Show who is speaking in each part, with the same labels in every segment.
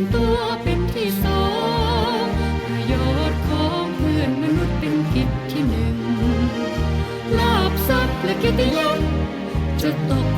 Speaker 1: วนตัวเป็นที่สองประโยชน์ของเพื่อนมนุษย์เป็นกิจที่หนึ่งลาบทรับและกิติยศจะตก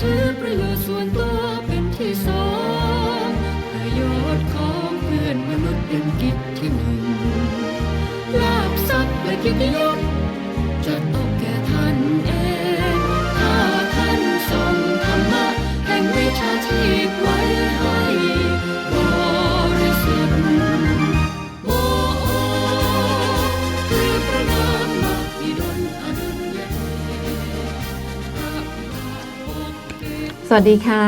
Speaker 1: ถือประโยชน์ส่วนตัวเป็นที่สองประโยชน์ของเพื่อนมนุษย์เป็นกิจที่หนึ่งลาบทรับและกิจยศ
Speaker 2: สวัสดีค่ะ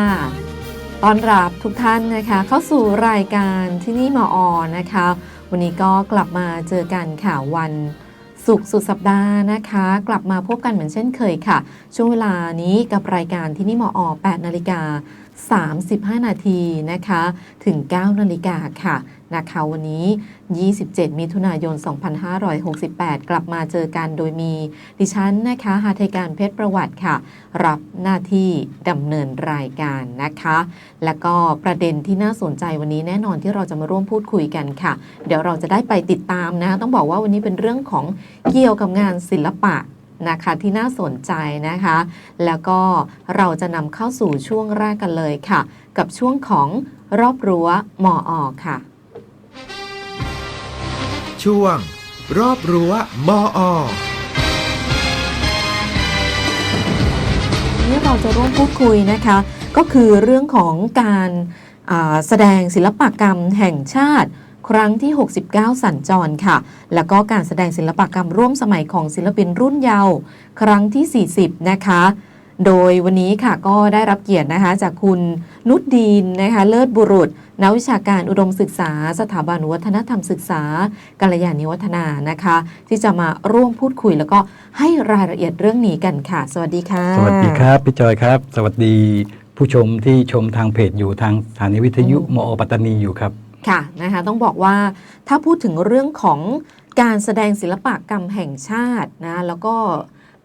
Speaker 2: ต้อนรับทุกท่านนะคะ เข้าสู่รายการที่นี่มออนะคะ วันนี้ก็กลับมาเจอกันค่ะวันศุกร์สุดสัปดาห์นะคะ กลับมาพบกันเหมือนเช่นเคยค่ะ ช่วงเวลานี้กับรายการที่นี่มออ8นาฬิกา35 นาทีนะคะ ถึง 9 นาฬิกาค่ะ นะคะวันนี้ 27 มิถุนายน 2568 กลับมาเจอกันโดยมีดิฉันนะคะหาไทยการเพชรประวัติค่ะ รับหน้าที่ดำเนินรายการนะคะ แล้วก็ประเด็นที่น่าสนใจวันนี้แน่นอนที่เราจะมาร่วมพูดคุยกันค่ะ เดี๋ยวเราจะได้ไปติดตามนะ ต้องบอกว่าวันนี้เป็นเรื่องของเกี่ยวกับงานศิลปะนะคะที่น่าสนใจนะคะ แล้วก็เราจะนำเข้าสู่ช่วงแรกกันเลยค่ะ กับช่วงของรอบรั้วมออค่ะ
Speaker 3: ช่วง รอบรั้วมอ
Speaker 2: ที่เราจะร่วมพูดคุยนะคะ ก็คือเรื่องของการาแสดงศิลปกรรมแห่งชาติ ครั้งที่ 69 สัญจรค่ะ แล้วก็การแสดงศิลปกรรมร่วมสมัยของศิลปินรุ่นเยาว์ครั้งที่ 40 นะคะ โดยวันนี้ค่ะก็ได้รับเกียรตินะคะจากคุณนุชดีนนะคะเลิศบุรุษนักวิชาการอุดมศึกษา สถาบันวัฒนธรรมศึกษากัลยาณิวัฒนานะคะ ที่จะมาร่วมพูดคุยแล้วก็ให้รายละเอียดเรื่องนี้กันค่ะ สวัสดีค่ะ
Speaker 4: สวัสดีครับพี่จอยครับ สวัสดีผู้ชมที่ชมทางเพจอยู่ทางสถานีวิทยุ
Speaker 2: อืม
Speaker 4: มอปัตตานีอยู่ครับ
Speaker 2: ค่ะนะคะต้องบอกว่าถ้าพูดถึงเรื่องของการแสดงศิลปกรรมแห่งชาตินะแล้วก็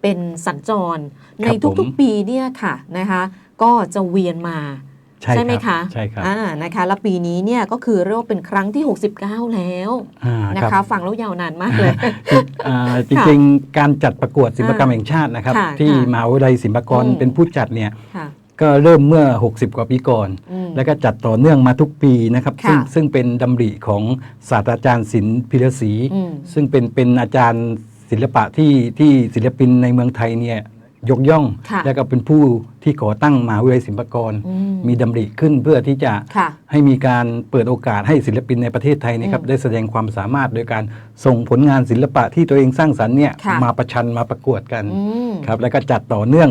Speaker 2: เป็นสัญจร ใน
Speaker 4: ครับผม
Speaker 2: ทุกๆปีเนี่ยค่ะนะคะก็จะเวียนมา
Speaker 4: ใช่
Speaker 2: ไหม
Speaker 4: ครั
Speaker 2: คะ
Speaker 4: ใช่ครับ
Speaker 2: อ่านะคะ แล้วปีนี้เนี่ยก็คือเรียกว่าเป็นครั้งที่ 69 แล้ว
Speaker 4: อ่า
Speaker 2: นะ
Speaker 4: ค
Speaker 2: คะ
Speaker 4: รับ
Speaker 2: ฟังแล้วยาวนานมากเลย
Speaker 4: อ่าจริงๆ การจัดประกวดศิลปกรรมแห่งชาตินะครับ
Speaker 2: ค่ะ
Speaker 4: ที่
Speaker 2: ค่ะ
Speaker 4: มหาวิทยาลัยศิลปากร
Speaker 2: อืม
Speaker 4: เป็นผู้จัดเนี่ย
Speaker 2: ค่ะ
Speaker 4: ก็เริ่มเมื่อ 60 กว่าปีก่อน
Speaker 2: อืม
Speaker 4: แล้วก็จัดต่อเนื่องมาทุกปีนะครับ
Speaker 2: ค่ะ
Speaker 4: ซึ่งซึ่งเป็นดำริของศาสตราจารย์ศิลป์พิรศรี
Speaker 2: อืม
Speaker 4: ซึ่งเป็นเป็นอาจารย์ศิลปะที่ที่ศิลปินในเมืองไทยเนี่ย ยกย่อง
Speaker 2: ค่ะ
Speaker 4: และก็เป็นผู้ที่ก่อตั้งมหาวิทยาลัยศิลปากร
Speaker 2: อืม
Speaker 4: มีดำริขึ้นเพื่อที่จะ
Speaker 2: ค่ะ
Speaker 4: ให้มีการเปิดโอกาสให้ศิลปินในประเทศไทยเนะครับ
Speaker 2: อืม
Speaker 4: ได้แสดงความสามารถโดยการส่งผลงานศิลปะที่ตัวเองสร้างสรรค์เนี่ย
Speaker 2: ค่ะ
Speaker 4: มาประชันมาประกวดกัน
Speaker 2: อืม
Speaker 4: ครับแล้วก็จัดต่อเนื่อง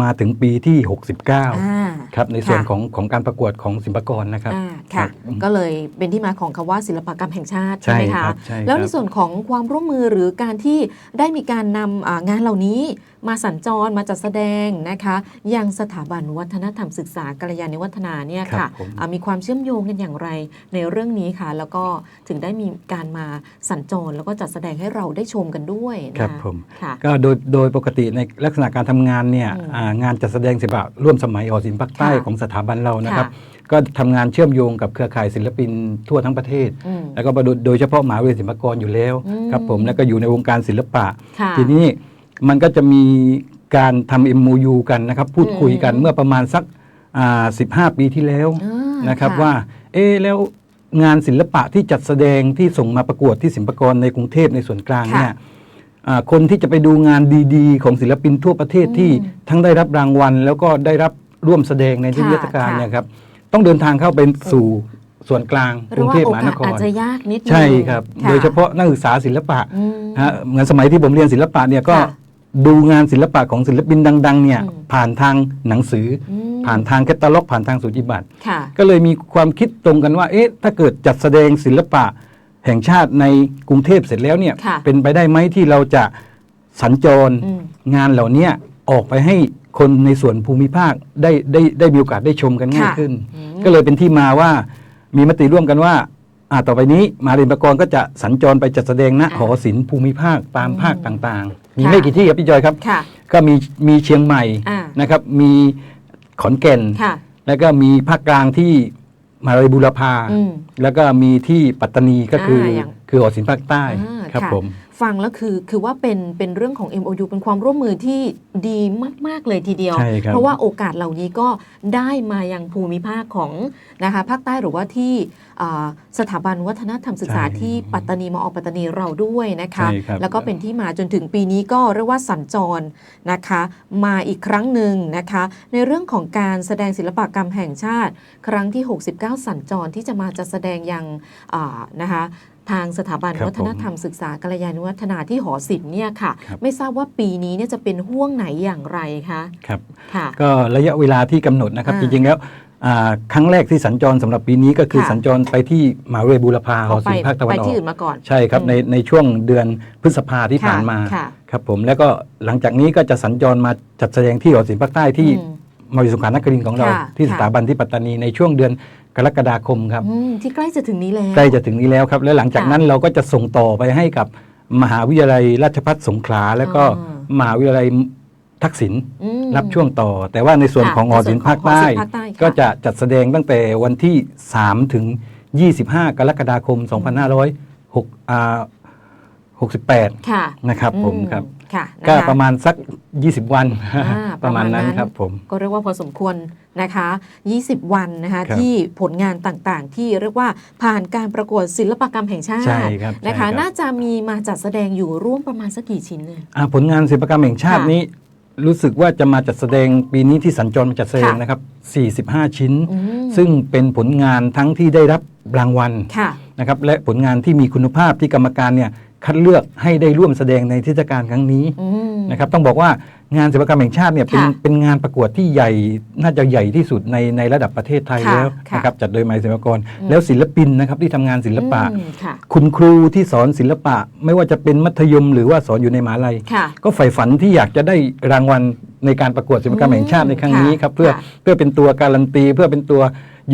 Speaker 4: มาถึงปีที่ 69
Speaker 2: อ่า
Speaker 4: ครับในส่วน
Speaker 2: ค่ะ
Speaker 4: ของของการประกวดของศิลปากรนะครับ
Speaker 2: อ่า
Speaker 4: ครั
Speaker 2: ค่ะ
Speaker 4: บ
Speaker 2: ก็เลยเป็นที่มาของคำว่าศิลปกรรมแห่งชาติ
Speaker 4: ใช่
Speaker 2: ใช่ไหม
Speaker 4: ครั
Speaker 2: คะ
Speaker 4: บใช่
Speaker 2: แล้ว
Speaker 4: ค
Speaker 2: ใน
Speaker 4: รับ
Speaker 2: ส่วนของความร่วมมือหรือการที่ได้มีการนำอ่างานเหล่านี้มาสัญจรมาจัดแสดงนะคะยังสถาบันวัฒนธรรมศึกษากัลยาณิวัฒนาเนี่ย
Speaker 4: ครั
Speaker 2: ค่ะ
Speaker 4: บผม
Speaker 2: อ่ามีความเชื่อมโยงกันอย่างไรในเรื่องนี้ค่ะ แล้วก็ถึงได้มีการมาสัญจรแล้วก็จัดแสดงให้เราได้ชมกันด้วยนะครับ
Speaker 4: ผม
Speaker 2: ค่ะ
Speaker 4: ก็โดยโดยปกติในลักษณะการทำงานเนี่ย
Speaker 2: อืม
Speaker 4: อ่างานจัดแสดงศิลปะร่วมสมัยหอศิลป์ภาคใต้
Speaker 2: ค่ะ
Speaker 4: ของสถาบันเรานะครับ
Speaker 2: ค่ะ
Speaker 4: ก็ทำงานเชื่อมโยงกับเครือข่ายศิลปินทั่วทั้งประเทศ
Speaker 2: อืม
Speaker 4: แล้วก็โดยโดยเฉพาะมหาวิทยาลัยศิลปากรอยู่แล้ว
Speaker 2: อืม
Speaker 4: ครับผมแล้วก็อยู่ในวงการศิลปะ
Speaker 2: ค่ะ
Speaker 4: ทีนี้มันก็จะมีการทำ MOU กันนะครับ พูดคุยกัน
Speaker 2: อืม
Speaker 4: เมื่อประมาณสักอ่า15ปีที่แล้ว
Speaker 2: อ่า
Speaker 4: นะครับ
Speaker 2: ค่ะ
Speaker 4: ว่า เอ๊ะแล้วงานศิลปะที่จัดแสดงที่ส่งมาประกวดที่ศิลปากรในกรุงเทพในส่วนกลางเนี่ยอ่า คนที่จะไปดูงานดีๆ ของศิลปินทั่วประเทศที่ทั้งได้รับรางวัล แล้วก็ได้รับร่วมแสดงในที่นิทรรศการ
Speaker 2: ค่ะ
Speaker 4: เนี่ยครับต้องเดินทางเข้าไปสู่ส่วนกลาง
Speaker 2: ห
Speaker 4: ก
Speaker 2: รื
Speaker 4: รุ
Speaker 2: องว่า
Speaker 4: เทพ
Speaker 2: โอ
Speaker 4: มหาน
Speaker 2: กาส
Speaker 4: คร
Speaker 2: อาจจะยากนิดนึง
Speaker 4: ใช่ครับ
Speaker 2: ค่
Speaker 4: โดยเฉพาะนักศึกษาศิลปะ
Speaker 2: อืม
Speaker 4: ฮะเหมือนสมัยที่ผมเรียนศิลปะเนี่ยก็
Speaker 2: ค่ะ
Speaker 4: ดูงานศิลปะของศิลปินดังๆเนี่ย
Speaker 2: อืม
Speaker 4: ผ่านทางหนังสือ
Speaker 2: อื
Speaker 4: อ
Speaker 2: ม
Speaker 4: ผ่านทางแคตตาล็อก ผ่านทางสุจิบัตร
Speaker 2: ค่ะ
Speaker 4: ก็เลยมีความคิดตรงกันว่าเอ๊ะถ้าเกิดจัดแสดงศิลปะ แห่งชาติในกรุงเทพเสร็จแล้วเนี่ย
Speaker 2: ค่ะ
Speaker 4: เป็นไปได้ไหมที่เราจะสัญจร
Speaker 2: อืม
Speaker 4: งานเหล่าเนี้ยออกไปให้คนในส่วนภูมิภาคได้ได้ได้มีโอกาสได้ชมกันง่าย
Speaker 2: ค่ะ
Speaker 4: ขึ้น
Speaker 2: อืม
Speaker 4: ก็เลยเป็นที่มาว่ามีมติร่วมกันว่าอ่าต่อไปนี้มาเรียนประกรก็จะสัญจรไปจัดแสดงณ
Speaker 2: อ่า
Speaker 4: หอศิลป์ภูมิภาคตามภาคต่างๆ มี
Speaker 2: ค่ะ
Speaker 4: ไม่กี่ที่ครับพี่จอยครับ
Speaker 2: ค่ะ
Speaker 4: ก็มีมีเชียงใหม่
Speaker 2: อ่า
Speaker 4: นะครับ มีขอนแก่น
Speaker 2: ค่ะ
Speaker 4: แล้วก็มีภาคกลางที่ มหาวิทยาลัยบุรพา
Speaker 2: อืม
Speaker 4: แล้วก็มีที่ปัตตานีก็คืออา
Speaker 2: อย่าง
Speaker 4: คือหอศิลป์ภาคใต้
Speaker 2: อ่า
Speaker 4: ครับะผม
Speaker 2: ฟังแล้วคือคือว่าเป็นเป็นเรื่องของ MOU เป็นความร่วมมือที่ดีมาก ๆ เลยทีเดียว
Speaker 4: ใช่ครับ
Speaker 2: เพราะว่าโอกาสเหล่านี้ก็ได้มายังภูมิภาคของนะคะภาคใต้หรือว่าที่อ่าสถาบันวัฒนธรรมศึกษา
Speaker 4: ใช่
Speaker 2: ที่ปัตตานีมอปัตตานีเราด้วยนะคะ
Speaker 4: ใช่ครับ
Speaker 2: แล้วก็เป็นที่มาจนถึงปีนี้ก็เรียกว่าสัญจรนะคะ มาอีกครั้งหนึ่งนะคะ ในเรื่องของการแสดงศิลปกรรมแห่งชาติ ครั้งที่ 69 สัญจรที่จะมาจัดแสดงยังอ่านะคะ ทางสถาบัน
Speaker 4: ครับ
Speaker 2: วัฒนธรรมศึกษากัลยาณวัฒนาที่หอศิลป์เนี่ยค่ะ
Speaker 4: ครับ
Speaker 2: ไม่ทราบว่าปีนี้เนี่ยจะเป็นห่วงไหนอย่างไรคะ
Speaker 4: ครับ
Speaker 2: ค่ะ
Speaker 4: ก็ระยะเวลาที่กำหนดนะครับ
Speaker 2: อ่า
Speaker 4: จริงๆแล้วอ่าครั้งแรกที่สัญจรสำหรับปีนี้ก็คือ
Speaker 2: ค่ะ
Speaker 4: สัญจรไปที่มหาวิทยาลัยบูรพาหอศิลป์ภาคตะวัน
Speaker 2: ไป
Speaker 4: ออ
Speaker 2: ที่
Speaker 4: ก
Speaker 2: อื่นมาก่อน
Speaker 4: ใช่ครับ
Speaker 2: อืม
Speaker 4: ในในช่วงเดือนพฤษภาที่
Speaker 2: ค่ะ
Speaker 4: ผ่านมา
Speaker 2: ค่ะ
Speaker 4: ครับผมแล้วก็หลังจากนี้ก็จะสัญจรมาจัดแสดงที่หอศิลป์ภาคใต้ที่
Speaker 2: อืม
Speaker 4: มวิสงขลานครินทร์ของเรา
Speaker 2: ค่ะ
Speaker 4: ที่
Speaker 2: ค่ะ
Speaker 4: สถาบันที่ปัตตานีในช่วงเดือน กรกฎาคมครับ
Speaker 2: อืมที่ใกล้จะถึงนี้แล้ว
Speaker 4: ใกล้จะถึงนี้แล้วครับ และหลังจาก
Speaker 2: ค่ะ
Speaker 4: นั้นเราก็จะส่งต่อไปให้กับมหาวิทยาลัยราชภัฏสงขลา แล้วก็
Speaker 2: อ่
Speaker 4: มหาวิทยาลัยทักษิณ
Speaker 2: อืม
Speaker 4: รับช่วงต่อ แต่ว่าในส่วน
Speaker 2: ค่ะ
Speaker 4: ของหอศิลป์ภาคใต้
Speaker 2: ในส่วนของหอศิลป์ภาคใต้ค่ะ
Speaker 4: ก็จะจัดแสดงตั้งแต่วันที่ 3 ถึง 25 กรกฎาคม 2506อ่า68
Speaker 2: ค่ะ
Speaker 4: นะครับผม
Speaker 2: อื
Speaker 4: ครับ
Speaker 2: ค่ะนค
Speaker 4: ก็ประมาณสัก 20 วัน
Speaker 2: อ่า
Speaker 4: ประมาณนั้น
Speaker 2: ประมาณนั้น
Speaker 4: ครับผม
Speaker 2: ก็เรียกว่าพอสมควรนะคะ 20 วันนะคะ
Speaker 4: ครับ
Speaker 2: ที่ผลงานต่างๆ ที่เรียกว่าผ่านการประกวดศิลปกรรมแห่งชาติ
Speaker 4: ใช่ครับ
Speaker 2: นะคะ
Speaker 4: ใช่ครับ
Speaker 2: น่าจะมีมาจัดแสดงอยู่ร่วมประมาณสักกี่ชิ้นเลย
Speaker 4: อ่าผลงานศิลปกรรมแห่งชาติ
Speaker 2: ค่ะ
Speaker 4: นี้ รู้สึกว่าจะมาจัดแสดงปีนี้ที่สัญจรมาจัดแสดง
Speaker 2: ค่ะ
Speaker 4: นะครับ 45 ชิ้น
Speaker 2: อืม
Speaker 4: ซึ่งเป็นผลงานทั้งที่ได้รับรางวัล
Speaker 2: ค่ะ
Speaker 4: นะครับและผลงานที่มีคุณภาพที่กรรมการเนี่ย คัดเลือกให้ได้ร่วมแสดงในเทศกาลครั้งนี้
Speaker 2: อืม
Speaker 4: นะครับต้องบอกว่างานศิลปกรรมแห่งชาติเนี่ยเป็น
Speaker 2: ค่ะ
Speaker 4: เป็นงานประกวดที่ใหญ่น่าจะใหญ่ที่สุดในในระดับประเทศไทย
Speaker 2: ค่ะ
Speaker 4: แล้ว
Speaker 2: ค่ะ
Speaker 4: นะครับจัดโดยหมายศิลปากร
Speaker 2: อืม
Speaker 4: แล้วศิลปินนะครับที่ทำงานศิลปะ
Speaker 2: อืมค่ะ
Speaker 4: คุณครูที่สอนศิลปะ ไม่ว่าจะเป็นมัธยมหรือว่าสอนอยู่ในมหาลัย
Speaker 2: ค่ะ
Speaker 4: ก็ใฝ่ฝันที่อยากจะได้รางวัลในการประกวดศิลปกรรมแห่งชาติในครั้งนี้ครับ
Speaker 2: ค่ะ
Speaker 4: เพื่อ
Speaker 2: ค่ะ
Speaker 4: เพื่อเป็นตัวการันตีเพื่อเป็นตัว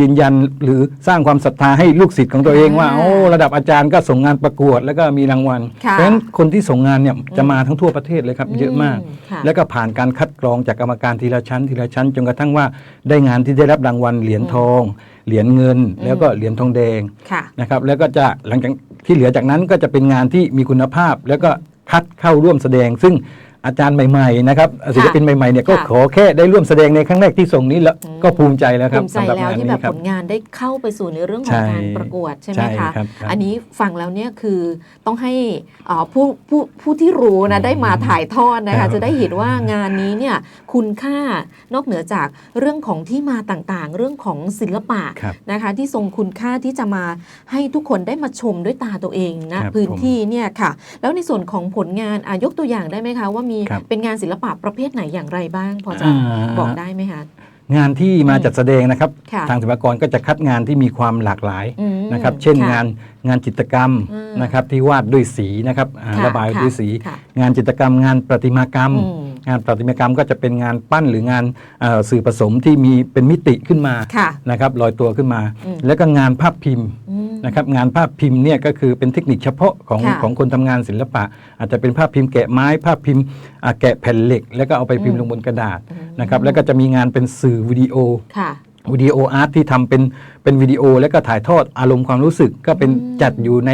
Speaker 4: ยืนยันหรือสร้างความศรัทธาให้ลูกศิษย์ของตัวเองว่า
Speaker 2: อ่า
Speaker 4: โอ้ระดับอาจารย์ก็ส่งงานประกวด แล้วก็มีรางวัล
Speaker 2: ค่ะ
Speaker 4: เพราะฉะนั้นคนที่ส่งงานเนี่ยจะมาทั้งทั่วประเทศเลยครับเยอะมาก
Speaker 2: ค่ะ
Speaker 4: แล้วก็ผ่านการคัดกรองจากกรรมการทีละชั้น ทีละชั้นจนกระทั่งว่าได้งานที่ได้รับรางวัลเหรียญทอง เหรียญเงิน แล้วก็เหรียญทองแดง
Speaker 2: ค่ะ
Speaker 4: นะครับแล้วก็จะหลังจากที่เหลือจากนั้นก็จะเป็นงานที่มีคุณภาพ แล้วก็คัดเข้าร่วมแสดงซึ่ง อาจารย์ใหม่ๆนะครับศิลปินใหม่ๆเนี่ยก็
Speaker 2: ค่ะ
Speaker 4: ขอแค่ได้ร่วมแสดงในครั้งแรกที่ส่งนี้แล้ว
Speaker 2: อืม
Speaker 4: ก็ภูมิใจแล้วครับ
Speaker 2: ภูมิใจ
Speaker 4: สำหรับ
Speaker 2: แล้ว
Speaker 4: งาน
Speaker 2: ที่แบ
Speaker 4: นี้
Speaker 2: บ
Speaker 4: ครั
Speaker 2: ผ
Speaker 4: บ
Speaker 2: ลงานได้เข้าไปสู่ในเรื่องของ
Speaker 4: ใช่
Speaker 2: การประกวดใช่ไหม
Speaker 4: ใช่
Speaker 2: คะ
Speaker 4: ครับครับ
Speaker 2: อันนี้ฟังแล้วเนี่ยคือต้องให้อ่าผู้ผู้ผู้ที่รู้นะได้มาถ่ายทอดนะ
Speaker 4: ครั
Speaker 2: คะ
Speaker 4: บ
Speaker 2: จะได้เห็นว่างานนี้เนี่ยคุณค่านอกเหนือจากเรื่องของที่มาต่างๆ เรื่องของศิลปะ
Speaker 4: ครับ
Speaker 2: นะคะ ที่ทรงคุณค่าที่จะมาให้ทุกคนได้มาชมด้วยตาตัวเองนะครับพื้น
Speaker 4: ผม
Speaker 2: ที่เนี่ยค่ะ แล้วในส่วนของผลงานอายกตัวอย่างได้ไหมคะ ว่ามี
Speaker 4: ครับ
Speaker 2: เป็นงานศิลปะประเภทไหนอย่างไรบ้าง พอจะ
Speaker 4: อ่า
Speaker 2: บอกได้ไหมคะ
Speaker 4: งานที่มาจัดแสดงนะครับ
Speaker 2: ค่ะ
Speaker 4: ทางศิลปากรก็จะคัดงานที่มีความหลากหลาย
Speaker 2: อืม
Speaker 4: นะครับ เช่น
Speaker 2: ค่ะ
Speaker 4: งานงานจิตรกรรม
Speaker 2: อืม
Speaker 4: นะครับที่วาดด้วยสีนะครับอ่า
Speaker 2: ค่ะ
Speaker 4: ระบาย
Speaker 2: ค่ะ
Speaker 4: ด้วยสี
Speaker 2: ค่ะ
Speaker 4: งานจิตรกรรม งานประติมากรรม
Speaker 2: อืม
Speaker 4: งานประติมากรรมก็จะเป็นงานปั้นหรืองานเอ่อสื่อผสมที่มีเป็นมิติขึ้นมา
Speaker 2: ค่ะ
Speaker 4: นะครับลอยตัวขึ้นมา
Speaker 2: อืม
Speaker 4: แล้วก็งานภาพพิมพ์
Speaker 2: อืม
Speaker 4: นะครับงานภาพพิมพ์เนี่ยก็คือเป็นเทคนิคเฉพาะของ
Speaker 2: ค่ะ
Speaker 4: ของคนทำงานศิลปะ อาจจะเป็นภาพพิมพ์แกะไม้ภาพพิมพ์อ่าแกะแผ่นเหล็ก แล้วก็เอาไปพิมพ์
Speaker 2: อื
Speaker 4: ล
Speaker 2: ม
Speaker 4: งบนกระดาษ
Speaker 2: อืม
Speaker 4: นะครับแล้วก็จะมีงานเป็นสื่อวิดีโอ
Speaker 2: ค่ะ
Speaker 4: วิดีโออาร์ตที่ทำเป็นเป็นวิดีโอแล้วก็ถ่ายทอดอารมณ์ความรู้สึกก็เป็น
Speaker 2: อืม
Speaker 4: จัดอยู่ใน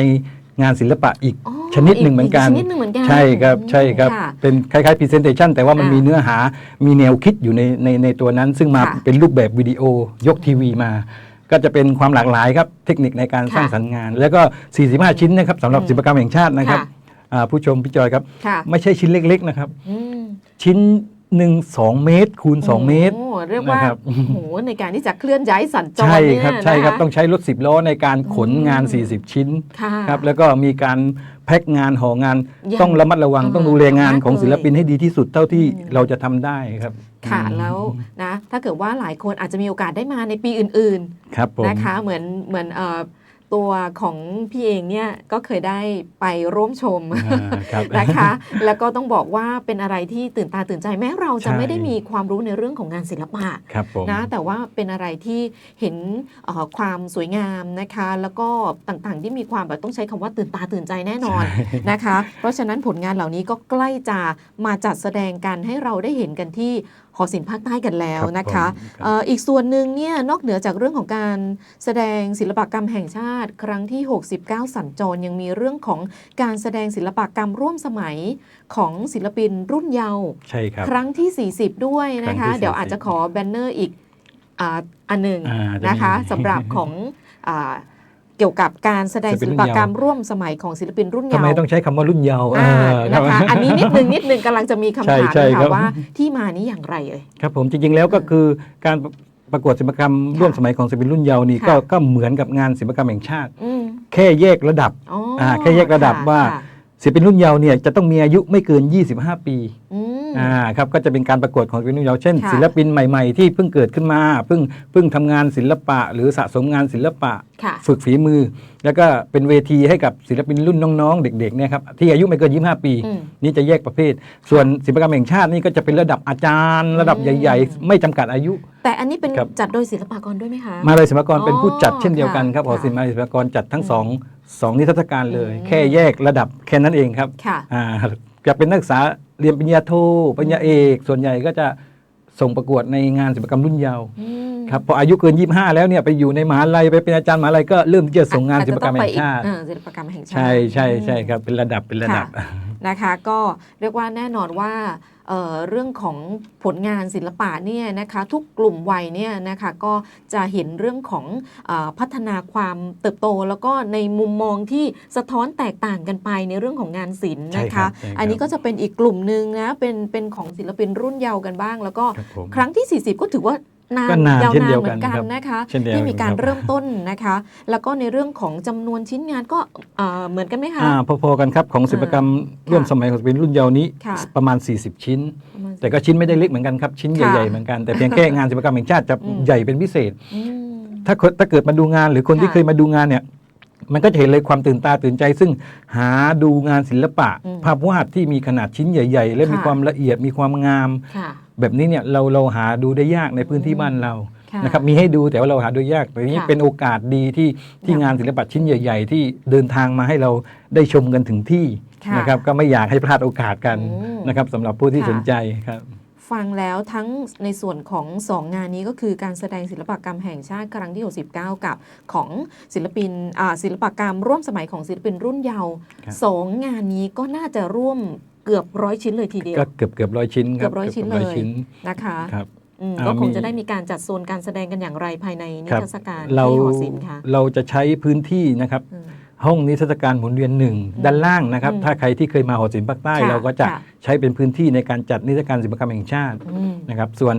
Speaker 4: งานศิลปะอีก
Speaker 2: อ๋อ
Speaker 4: ชนิดหนึ่งเหมือนกัน
Speaker 2: ชนิดหนึ่งเหมือนกัน
Speaker 4: ใช่ครับใช่ครับ
Speaker 2: ค่ะ
Speaker 4: เป็นคล้ายๆ presentation แต่ว่ามัน
Speaker 2: อ่ามี
Speaker 4: มีเนื้อหามีแนวคิดอยู่ในในในตัวนั้น ซึ่งมา
Speaker 2: ค่ะ
Speaker 4: เป็นรูปแบบวิดีโอยกทีวีมา ก็จะเป็นความหลากหลายครับ เทคนิคในการ
Speaker 2: ค่ะ
Speaker 4: สร้างสรรค์งาน แล้วก็ 45 ชิ้นนะครับสำหรับ
Speaker 2: อืม
Speaker 4: ศิลปกรรมแห่งชาตินะครับ
Speaker 2: ค่ะ
Speaker 4: อ่าผู้ชมพี่จอยครับ
Speaker 2: ค่ะ
Speaker 4: ไม่ใช่ชิ้นเล็ก ๆ นะครับ
Speaker 2: อืม
Speaker 4: ชิ้น หนึ่งสองเมตร คูณ 2 เมตร
Speaker 2: โอ้เรียกว่า
Speaker 4: นะครับ
Speaker 2: โอ้โหในการที่จะเคลื่อนย้ายสัญจร
Speaker 4: ใช่
Speaker 2: เนี่ย
Speaker 4: ครับใช่ครับ
Speaker 2: นะะ
Speaker 4: ต้องใช้รถ 10 ล้อในการขนงาน
Speaker 2: อืม
Speaker 4: 40 ชิ้น
Speaker 2: ค่ะ
Speaker 4: ครับแล้วก็มีการแพ็คงานห่องาน
Speaker 2: อย่าง
Speaker 4: ต้องระมัดระวัง
Speaker 2: อ่า
Speaker 4: ต้องดูแลงาน
Speaker 2: มาก
Speaker 4: ของ
Speaker 2: เลย
Speaker 4: ศิลปินให้ดีที่สุดเท่าที่
Speaker 2: อืม
Speaker 4: เราจะทำได้ครับ
Speaker 2: ค่ะ
Speaker 4: อืม
Speaker 2: แล้วนะ ถ้าเกิดว่าหลายคนอาจจะมีโอกาสได้มาในปีอื่น
Speaker 4: ครับผม
Speaker 2: ๆนะคะ เหมือนเหมือนเอ่อ ตัวของพี่เองเนี่ยก็เคยได้ไปร่วมชม
Speaker 4: อ่าครับ
Speaker 2: นะคะ แล้วก็ต้องบอกว่าเป็นอะไรที่ตื่นตาตื่นใจแม้เราจะ
Speaker 4: ใช่
Speaker 2: ไม่ได้มีความรู้ในเรื่องของงานศิลปะ
Speaker 4: ครับผม
Speaker 2: นะแต่ว่าเป็นอะไรที่เห็นเอ่อความสวยงามนะคะ แล้วก็ต่างๆ ที่มีความแบบต้องใช้คำว่าตื่นตาตื่นใจแน่นอนนะคะ เพราะฉะนั้นผลงานเหล่านี้ก็ใกล้จะมาจัดแสดงกันให้เราได้เห็นกันที่ หอศิลป์ภาคใต้กันแล้ว
Speaker 4: ครับ
Speaker 2: นะคะ
Speaker 4: ผมครับ
Speaker 2: เอ่ออีกส่วนหนึ่งเนี่ยนอกเหนือจากเรื่องของการแสดงศิลปกรรมแห่งชาติ ครั้งที่ 69 สัญจรยังมีเรื่องของการแสดงศิลปกรรมร่วมสมัยของศิลปินรุ่นเยาว์
Speaker 4: ใช่ครับ
Speaker 2: ครั้งที่ 40 ด้วยนะ
Speaker 4: ครั้
Speaker 2: คะ
Speaker 4: งที่
Speaker 2: เดี๋ยว
Speaker 4: 40
Speaker 2: อาจจะขอแบนเนอร์อีกอ่าอันหนึ่ง
Speaker 4: อ่าจะมี
Speaker 2: นะคะสำหรับของอาเกี่ยวกับการแสดง
Speaker 4: ศิ
Speaker 2: ศิ
Speaker 4: ล
Speaker 2: ล
Speaker 4: ปิน
Speaker 2: ป
Speaker 4: รุ่นเยาว์
Speaker 2: กรรมร่วมสมัยของศิลปินรุ่น
Speaker 4: ทำ
Speaker 2: เยา
Speaker 4: ไม
Speaker 2: ว์
Speaker 4: ต้องใช้คำว่ารุ่นเยาว์
Speaker 2: อ่า
Speaker 4: เออ
Speaker 2: นะคะ
Speaker 4: รับ
Speaker 2: อันนี้นิดนึงนิดนึงกำลังจะมีคำ
Speaker 4: ใช่
Speaker 2: ถาม
Speaker 4: ใช่
Speaker 2: นะ
Speaker 4: ครั
Speaker 2: คะ
Speaker 4: บ
Speaker 2: ว่าที่มานี้อย่างไรเอ่ย
Speaker 4: ครับผมจริงๆแล้วก็คือการประกวดศิลปกรรมร่วมสมัยของศิลปินรุ่นเยาว์นี่
Speaker 2: ค่ะ
Speaker 4: ก็ก็เหมือนกับงานศิลปกรรมแห่งชาติ
Speaker 2: อืม
Speaker 4: แค่แยกระดับ
Speaker 2: อ๋ออ่า
Speaker 4: แค่แยกระดับ
Speaker 2: ค่
Speaker 4: ว่า
Speaker 2: ค่ะ
Speaker 4: ศิลปินรุ่นเยาว์เนี่ยจะต้องมีอายุไม่เกิน 25 ปี
Speaker 2: อืม
Speaker 4: อ่าครับก็จะเป็นการประกวดของศิลปินรุ่นเยาว์เช่น
Speaker 2: ค่ะ
Speaker 4: ศิลปินใหม่ ๆ ที่เพิ่งเกิดขึ้นมาเพิ่งเพิ่งทำงานศิลปะ หรือสะสมงานศิลปะ
Speaker 2: ค่ะ
Speaker 4: ฝึกฝีมือ แล้วก็เป็นเวทีให้กับศิลปินรุ่นน้องๆ เด็กๆเนี่ยครับที่อายุไม่เกิน 25 ปี
Speaker 2: อืม
Speaker 4: นี่จะแยกประเภท ส่วนศิลปกรรมแห่งชาตินี่ก็จะเป็นระดับอาจารย์ ระดับ
Speaker 2: อืม
Speaker 4: ใหญ่ ๆ ไม่จำกัดอายุ
Speaker 2: แต่อันนี้เป็น
Speaker 4: ครับ
Speaker 2: จัดโดยศิลปากรด้วยไหมคะ
Speaker 4: มาเลยศิลปากรเป็นผู้จัด
Speaker 2: อ๋อ
Speaker 4: เช่นเดียวกันครับหอ
Speaker 2: ค่ะ
Speaker 4: ศิลป์มาเลยศิลปากรจัดทั้ง
Speaker 2: อืม
Speaker 4: สองสองนิทรรศการเลย
Speaker 2: อืม
Speaker 4: แค่แยกระดับแค่นั้นเองครับ
Speaker 2: ค่ะ
Speaker 4: อ่า จะเป็นนักศึกษาเรียนปริญญาโทปริญญาเอก ส่วนใหญ่ก็จะส่งประกวดในงานศิลปกรรมรุ่นเยาว์
Speaker 2: อืม
Speaker 4: ครับพออายุเกิน 25 แล้วเนี่ยไปอยู่ในมหาลัยไปเป็นอาจารย์มหาลัยก็เริ่มที่จะส่งงานศิลปกรรมแห่งชาติ
Speaker 2: อจจะต้องไปอีกเออศิลปกรรมแห่งชาติ
Speaker 4: ใช่ใช่ใช่
Speaker 2: อืม
Speaker 4: ครับเป็นระดับเป็นระดับ
Speaker 2: นะคะ ก็เรียกว่าแน่นอนว่า เอ่อเรื่องของผลงานศิลปะเนี่ยนะคะทุกกลุ่มวัยเนี่ยนะคะก็จะเห็นเรื่องของเออพัฒนาความเติบโต แล้วก็ในมุมมองที่สะท้อนแตกต่างกันไปในเรื่องของงานศิลป์
Speaker 4: ใช่
Speaker 2: นะ
Speaker 4: ครั
Speaker 2: คะ
Speaker 4: บใช่ครับ
Speaker 2: อันนี้ก็จะเป็นอีกกลุ่มหนึ่งนะเป็นเป็นของศิลปินรุ่นเยาว์กันบ้าง แล้วก็
Speaker 4: ครับผม
Speaker 2: ครั้งที่ 40 ก็ถือว่า นาน
Speaker 4: ก็นาน
Speaker 2: ยาว
Speaker 4: เช่น
Speaker 2: นา
Speaker 4: เดี
Speaker 2: น
Speaker 4: ยว
Speaker 2: เหมื
Speaker 4: กั
Speaker 2: อนนกัน
Speaker 4: ครับ
Speaker 2: นะคะ
Speaker 4: เช่นเดียว
Speaker 2: ที่มีการ
Speaker 4: ครับ
Speaker 2: เริ่มต้นนะคะ แล้วก็ในเรื่องของจำนวนชิ้นงานก็เอ่อเหมือนกันไหมคะ
Speaker 4: อ่าพอๆกันครับของศิลปกรรม
Speaker 2: ค่ะ
Speaker 4: ร่วมสมัยของศิลปินรุ่นเยาว์นี้
Speaker 2: ค่ะ
Speaker 4: ประมาณ 40 ชิ้น
Speaker 2: ประมาณ
Speaker 4: แต่ก็ชิ้นไม่ได้เล็กเหมือนกันครับชิ้น
Speaker 2: ค่ะ
Speaker 4: ใหญ่ๆเหมือนกันแต่เพียงแค่งานศิลปกรรมแห่งชาติจะ
Speaker 2: อืม
Speaker 4: ใหญ่เป็นพิเศษ
Speaker 2: อืม
Speaker 4: ถ้าคนถ้าเกิดมาดูงานหรือคนที่
Speaker 2: ค่ะ
Speaker 4: เคยมาดูงานเนี่ยมันก็จะเห็นเลยความตื่นตาตื่นใจ ซึ่งหาดูงานศิลปะ
Speaker 2: อืม
Speaker 4: ภาพวาดที่มีขนาดชิ้นใหญ่ ๆ และมี
Speaker 2: ค่ะ
Speaker 4: ความละเอียดมีความงาม
Speaker 2: ค่ะ
Speaker 4: แบบนี้เนี่ยเราเราหาดูได้ยากในพื้นที่บ้านเรา
Speaker 2: ค่ะ
Speaker 4: นะครับมีให้ดูแต่ว่าเราหาดูยากแต่นี้
Speaker 2: ค่ะ
Speaker 4: เป็นโอกาสดีที่ที่
Speaker 2: ค่ะ
Speaker 4: งานศิลปะชิ้นใหญ่ ๆ ที่เดินทางมาให้เราได้ชมกันถึงที่
Speaker 2: ค่ะ
Speaker 4: นะครับก็ไม่อยากให้พลาดโอกาสกัน
Speaker 2: อืม
Speaker 4: นะครับสำหรับผู้ที่
Speaker 2: ค่ะ
Speaker 4: สนใจครับ
Speaker 2: ฟังแล้วทั้งในส่วนของ 2 งานนี้ก็คือการแสดงศิลปกรรมแห่งชาติครั้งที่ 69 กับของศิลปินอ่าศิลปกรรมร่วมสมัยของศิลปินรุ่นเยาว์
Speaker 4: ครับ
Speaker 2: สองงานนี้ก็น่าจะร่วม เกือบร้อยชิ้นเลยทีเดียว
Speaker 4: ก็เกือบเกือบร้อยชิ้นค
Speaker 2: เกื
Speaker 4: รั
Speaker 2: อบร้อยชิ้น
Speaker 4: กื
Speaker 2: เลย
Speaker 4: ชิ้น
Speaker 2: นะคะ
Speaker 4: ครับ
Speaker 2: อืม
Speaker 4: อ่า
Speaker 2: ก็คง
Speaker 4: มี
Speaker 2: จะได้มีการจัดโซนการแสดงกันอย่างไรภายในนิ
Speaker 4: ครับ
Speaker 2: ทรรศการ
Speaker 4: เรา
Speaker 2: ที่หอศิลป์ค่ะ
Speaker 4: เราจะใช้พื้นที่นะครับ
Speaker 2: อืม
Speaker 4: ห้องนิทรรศการหมุนเวียนหนึ่งด้านล่างนะครับ
Speaker 2: อืม
Speaker 4: ถ้าใครที่เคยมาหอศิลป์ภาคใต้
Speaker 2: ค่ะ
Speaker 4: เราก็จะ
Speaker 2: ค่ะ
Speaker 4: ใช้เป็นพื้นที่ในการจัดนิทรรศการศิลปกรรมแห่งชาติ
Speaker 2: อืม
Speaker 4: นะครับ ส่วน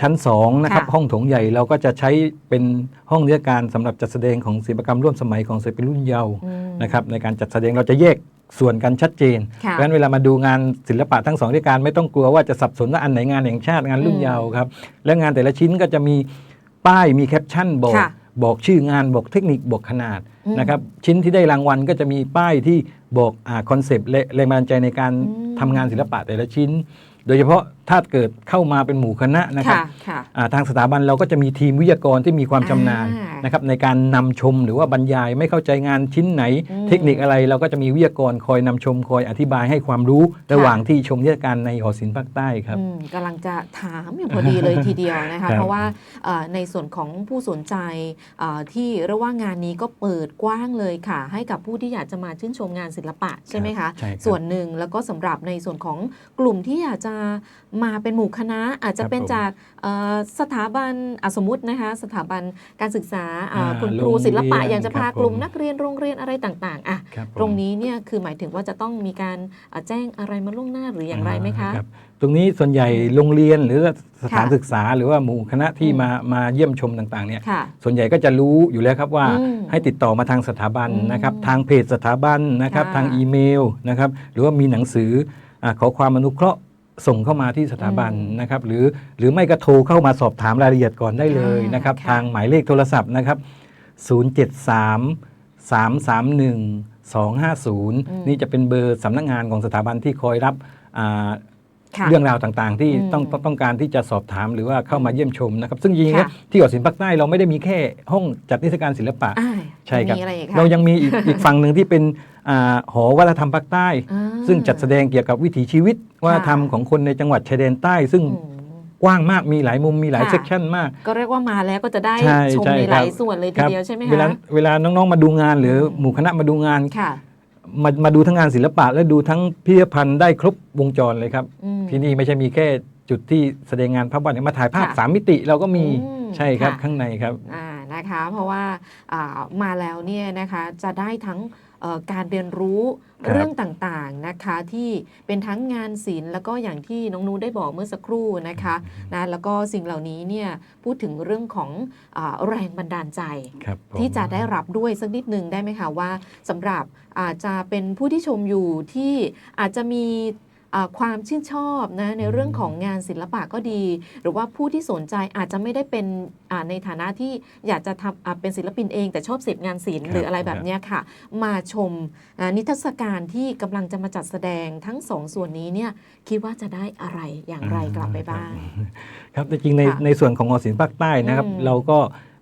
Speaker 4: ชั้น2นะครับ
Speaker 2: ค่ะ
Speaker 4: ห้องโถงใหญ่เราก็จะใช้เป็นห้องนิทรรศการสำหรับจัดแสดงของศิลปกรรมร่วมสมัยของศิลปินรุ่นเยาว์
Speaker 2: อืม
Speaker 4: นะครับในการจัดแสดงเราจะแยก ส่วนกันชัดเจน
Speaker 2: ค่ะ
Speaker 4: เพราะฉะนั้นเวลามาดูงานศิลปะทั้งสองที่การไม่ต้องกลัวว่าจะสับสนว่าอันไหนงานแห่งชาติงานรุ่น
Speaker 2: อืม
Speaker 4: เยาว์ครับ และงานแต่ละชิ้นก็จะมีป้ายมีแคปชั่นบอก
Speaker 2: ค่ะ
Speaker 4: บอกชื่องานบอกเทคนิคบอกขนาด
Speaker 2: อืม
Speaker 4: นะครับชิ้นที่ได้รางวัลก็จะมีป้ายที่บอกอ่าคอนเซปต์และแรงบันดาลใจในการ
Speaker 2: อืม
Speaker 4: ทำงานศิลปะแต่ละชิ้น โดยเฉพาะถ้าเกิดเข้ามาเป็นหมู่คณะนะครับ
Speaker 2: ค่ะค่ะ
Speaker 4: อ่าทางสถาบันเราก็จะมีทีมวิทยากรที่มีความชำนาญ
Speaker 2: อ่าน
Speaker 4: นะครับในการนำชมหรือว่าบรรยายไม่เข้าใจงานชิ้นไหน
Speaker 2: อืม
Speaker 4: เทคนิคอะไรเราก็จะมีวิทยากรคอยนำชมคอยอธิบายให้ความรู้ระหว่างที่ชมนิทรรศการในหอศิลป์ภาคใต้ครับ
Speaker 2: อืมกำลังจะถามอยู่พอดีเลยทีเดียวนะ
Speaker 4: ครั
Speaker 2: คะ
Speaker 4: บ
Speaker 2: เพราะว่าเอ่อในส่วนของผู้สนใจเอ่อที่เรียกว่างานนี้ก็เปิดกว้างเลยค่ะ ให้กับผู้ที่อยากจะมาชื่นชมงานศิลปะใช่ไหมคะ
Speaker 4: ใช่ครับ
Speaker 2: ส่วนหนึ่งแล้วก็สำหรับในส่วนของกลุ่มที่อยากจะมาเป็นหมู่คณะอาจจะ
Speaker 4: ครับ
Speaker 2: เป็น
Speaker 4: ผม
Speaker 2: จากเอ่อสถาบันอะสมมตินะคะสถาบันการศึกษาอ่า
Speaker 4: อ่า
Speaker 2: คุณครู
Speaker 4: โรง
Speaker 2: ศิลปะ
Speaker 4: เรียน
Speaker 2: อยากจะพา
Speaker 4: ครับ
Speaker 2: กลุ่ม
Speaker 4: ผม
Speaker 2: นักเรียนโรงเรียนอะไรต่างๆอะ
Speaker 4: ครับผม
Speaker 2: ตรงนี้เนี่ยคือหมายถึงว่าจะต้องมีการอะแจ้งอะไรมาล่วงหน้าหรืออย่างไรไหมคะ
Speaker 4: รับตรงนี้ส่วนใหญ่โรงเรียนหรือสถาน
Speaker 2: ค่ะ
Speaker 4: ศึกษา หรือว่าหมู่คณะที่
Speaker 2: อืม
Speaker 4: มามาเยี่ยมชมต่างๆเนี่ย
Speaker 2: ค่ะ
Speaker 4: ส่วนใหญ่ก็จะรู้อยู่แล้วครับว่า
Speaker 2: อืม
Speaker 4: ให้ติดต่อมาทางสถาบัน
Speaker 2: อืม
Speaker 4: นะครับทางเพจสถาบันนะครับ
Speaker 2: ค่ะ
Speaker 4: ทางอีเมลนะครับหรือว่ามีหนังสืออาขอความอนุเคราะห์ ส่งเข้ามาที่สถาบัน
Speaker 2: อืม
Speaker 4: นะครับหรือหรือไม่ก็โทรเข้ามาสอบถามรายละเอียดก่อนได้เลย
Speaker 2: อ่าน
Speaker 4: นะครับ
Speaker 2: ค่ะ
Speaker 4: ทางหมายเลขโทรศัพท์นะครับ 073 331 250 นี่จะเป็นเบอร์สำนักงานของสถาบันที่คอยรับอ่า
Speaker 2: ค่ะ
Speaker 4: เรื่องราวต่างๆ ที่
Speaker 2: อืม
Speaker 4: ต้องต้องต้องการที่จะสอบถามหรือว่าเข้ามาเยี่ยมชมนะครับ ซึ่งจริงๆแล้ว
Speaker 2: ค่ะ
Speaker 4: ที่หอศิลป์ภาคใต้เราไม่ได้มีแค่ห้องจัดนิทรรศการศิลปะ
Speaker 2: อ่า
Speaker 4: ใช่ครับ
Speaker 2: มีอะไรอีกคะ
Speaker 4: เรายังมีอีกอีกฝั่งหนึ่งที่เป็นอ่าหอวัฒนธรรมภาคใต้
Speaker 2: อ่า
Speaker 4: ซึ่งจัดแสดงเกี่ยวกับวิถีชีวิตวัฒนธรรมของคนในจังหวัดชายแดนใต้ ซึ่ง
Speaker 2: อืม
Speaker 4: กว้างมากมีหลายมุมมีหลาย
Speaker 2: ค่ะ
Speaker 4: เซกชันมาก
Speaker 2: ก็เรียกว่ามาแล้วก็จะได้
Speaker 4: ใช่
Speaker 2: ชม
Speaker 4: ใช่
Speaker 2: ในหลาย
Speaker 4: ครับ
Speaker 2: ส่วนเลยที
Speaker 4: ครับ
Speaker 2: เดียวใช่ไหม
Speaker 4: เวลา
Speaker 2: คะ
Speaker 4: เวลาน้องๆมาดูงานหรืออ
Speaker 2: ม
Speaker 4: หมู่คณะมาดูงาน
Speaker 2: ค่ะ
Speaker 4: มามาดูทั้งงานศิลปะ และดูทั้งพิพิธภัณฑ์ได้ครบวงจรเลยครับ
Speaker 2: อืม
Speaker 4: ที่นี่ไม่ใช่มีแค่จุดที่แสดงงานภาพวาดเนี่ยมาถ่ายภาพ
Speaker 2: ค่ะ
Speaker 4: สามมิติเราก็มี
Speaker 2: อืม
Speaker 4: ใช่ครับ
Speaker 2: ค่ะ
Speaker 4: ข้างในครับ
Speaker 2: อ่านะคะ เพราะว่าอ่ามาแล้วเนี่ยนะคะจะได้ทั้งเอ่อ การเรียนรู้
Speaker 4: ครับ
Speaker 2: เรื่องต่างๆนะคะที่เป็นทั้งงานศิลป์แล้วก็อย่างที่น้องนูได้บอกเมื่อสักครู่นะคะนะแล้วก็สิ่งเหล่านี้เนี่ยพูดถึงเรื่องของอาแรงบันดาลใจ
Speaker 4: ครับผม
Speaker 2: ที่จะได้รับด้วยสักนิดหนึ่งได้ไหมคะว่าสำหรับอาจจะเป็นผู้ที่ชมอยู่ที่อาจจะมีอ่า ความชื่นชอบนะในเรื่องของงานศิลปะก็ดี หรือว่าผู้ที่สนใจอาจจะไม่ได้เป็นอ่าในฐานะที่อยากจะทำอ่าเป็นศิลปินเอง แต่ชอบเสพงานศิลป์
Speaker 4: ครับ
Speaker 2: หรืออะไรแบบเนี้ยค่ะ มาชมอ่านิทรรศการที่กำลังจะมาจัดแสดงทั้งสองส่วนนี้เนี่ยคิดว่าจะได้อะไรอย่างไรกลับไปบ้าง
Speaker 4: ครับแต่จริงใน
Speaker 2: ค่ะ
Speaker 4: ในส่วนของหอศิลป์ภาคใต้นะครับ
Speaker 2: อืม
Speaker 4: เราก็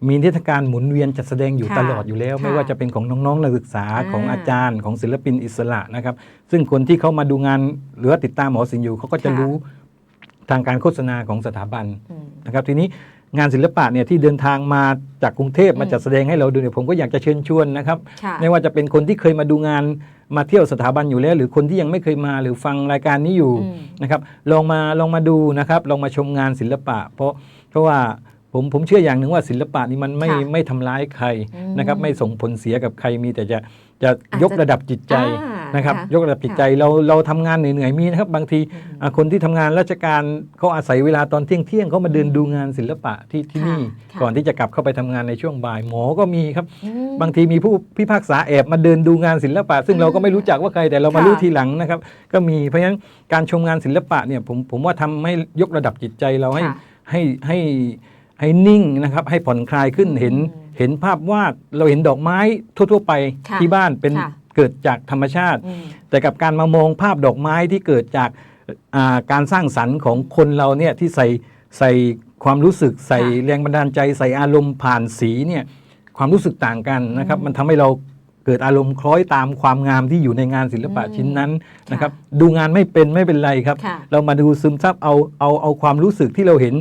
Speaker 4: มีนิทรรศการหมุนเวียนจัดแสดงอยู่
Speaker 2: ค่ะ
Speaker 4: ตลอดอยู่แล้ว
Speaker 2: ค่ะ
Speaker 4: ไม่ว่าจะเป็นของน้องๆนักศึกษา
Speaker 2: อ่า
Speaker 4: ของอาจารย์ของศิลปินอิสระนะครับ ซึ่งคนที่เขามาดูงานหรือว่าติดตามหอศิลป์อยู่เขาก็จะ
Speaker 2: ค่ะ
Speaker 4: รู้ทางการโฆษณาของสถาบัน
Speaker 2: อืม
Speaker 4: นะครับ ทีนี้งานศิลปะเนี่ยที่เดินทางมาจากกรุงเทพ
Speaker 2: อืม
Speaker 4: มาจัดแสดงให้เราดูเนี่ยผมก็อยากจะเชิญชวนนะครับ
Speaker 2: ค่ะ
Speaker 4: ไม่ว่าจะเป็นคนที่เคยมาดูงานมาเที่ยวสถาบันอยู่แล้ว หรือคนที่ยังไม่เคยมาหรือฟังรายการนี้อยู่
Speaker 2: อืม
Speaker 4: นะครับลองมาลองมาดูนะครับลองมาชมงานศิลปะ เพราะเพราะว่า ผมผมเชื่ออย่างหนึ่งว่าศิลปะนี่มันไม่
Speaker 2: ค่ะ
Speaker 4: ไม่ทำร้ายใคร
Speaker 2: อืม
Speaker 4: นะครับไม่ส่งผลเสียกับใครมีแต่จะจะ
Speaker 2: อาจจะ
Speaker 4: ยกระดับจิตใจ
Speaker 2: อ่า
Speaker 4: นะครับ
Speaker 2: ค่ะ
Speaker 4: ยกระดับจิตใจเราเราทำงานเหนื่อยๆมีนะครับบางที
Speaker 2: อืม
Speaker 4: อ่าคนที่ทำงานราชการเขาอาศัยเวลาตอนเที่ยงเที่ยงๆเขามาเดินดูงานศิลปะที่ที่
Speaker 2: ค่ะ
Speaker 4: นี่
Speaker 2: ค่ะ
Speaker 4: ก่อนที่จะกลับเข้าไปทำงานในช่วงบ่ายหมอก็มีครับ
Speaker 2: อืม
Speaker 4: บางทีมีผู้พิพากษาแอบมาเดินดูงานศิลปะ ซึ่งเราก็ไม่รู้จักว่าใครแต่เรามา
Speaker 2: ค่ะ
Speaker 4: รู้ทีหลังนะครับ ก็มีเพราะฉะนั้นการชมงานศิลปะเนี่ยผมผมว่าทำให้ยกระดับจิตใจเราให้
Speaker 2: ค่ะ
Speaker 4: ให้ให้ ให้นิ่งนะครับ ให้ผ่อนคลายขึ้นเห็น
Speaker 2: อืม
Speaker 4: เห็นภาพวาดเราเห็นดอกไม้ทั่ว ๆ ไป
Speaker 2: ค่ะ
Speaker 4: ที่บ้านเป็น
Speaker 2: ค่ะ
Speaker 4: เกิดจากธรรมชาติ
Speaker 2: อืม
Speaker 4: แต่กับการมามองภาพดอกไม้ที่เกิดจากอ่าการสร้างสรรค์ของคนเราเนี่ยที่ใส่ใส่ความรู้สึกใส่
Speaker 2: ค่ะ
Speaker 4: แรงบันดาลใจใส่อารมณ์ผ่านสีเนี่ยความรู้สึกต่างกันนะครับ
Speaker 2: อืม
Speaker 4: มันทำให้เราเกิดอารมณ์คล้อยตามความงามที่อยู่ในงานศิลปะ
Speaker 2: อืม
Speaker 4: ชิ้นนั้นนะครับ
Speaker 2: ค่ะ
Speaker 4: ดูงานไม่เป็นไม่เป็นไรครับ
Speaker 2: ค่ะ
Speaker 4: เรามาดูซึมซับเอาเอาเอาความรู้สึกที่เราเห็น